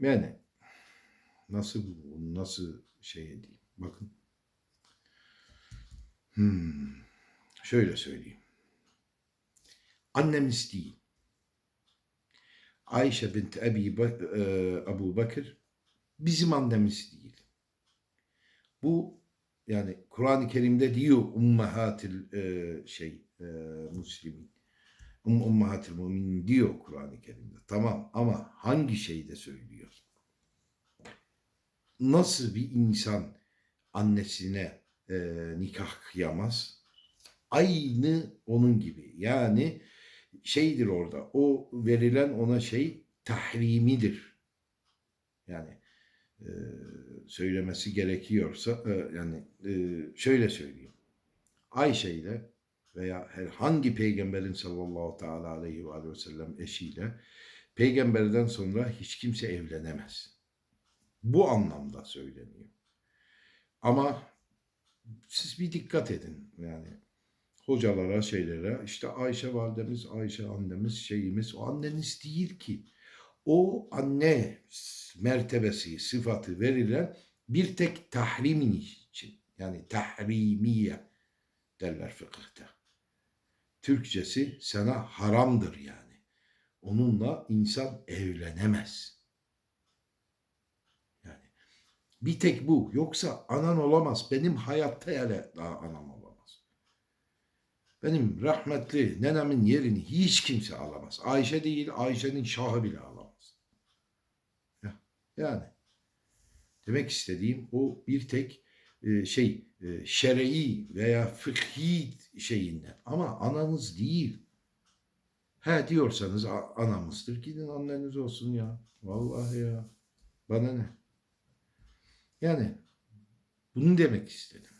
Yani nasıl nasıl şey edeyim? Bakın. Hmm. Şöyle söyleyeyim. Annemiz değil. Ayşe bint Ebi e, Ebu Bakır bizim annemiz değil. Bu yani Kur'an-ı Kerim'de diyor ummahatil e, şey e, muslimin. Um, ummahatil müminin diyor Kur'an-ı Kerim'de. Tamam ama hangi şeyde söylüyor? Nasıl bir insan annesine e, nikah kıyamaz? Aynı onun gibi. Yani şeydir orada. O verilen ona şey tahrimidir. Yani e, söylemesi gerekiyorsa e, yani e, şöyle söyleyeyim. Ayşe ile veya herhangi peygamberin sallallahu teala aleyhi ve aleyhi ve sellem eşiyle peygamberden sonra hiç kimse evlenemez. Bu anlamda söyleniyor. Ama siz bir dikkat edin yani hocalara şeylere işte Ayşe validemiz, Ayşe annemiz, şeyimiz o anneniz değil ki. O anne mertebesi, sıfatı verilen bir tek tahrimin için. Yani tahrimiye derler fıkıhta. Türkçesi sana haramdır yani. Onunla insan evlenemez. Yani bir tek bu. Yoksa anan olamaz. Benim hayatta hele daha anam olamaz. Benim rahmetli nenemin yerini hiç kimse alamaz. Ayşe değil, Ayşe'nin şahı bile alamaz. Ya- Yani demek istediğim o bir tek e, şey e, şer'i veya fıkhi şeyinden ama ananız değil. He diyorsanız anamızdır. Gidin anneniz olsun ya. Vallahi ya. Bana ne? Yani bunu demek istedim.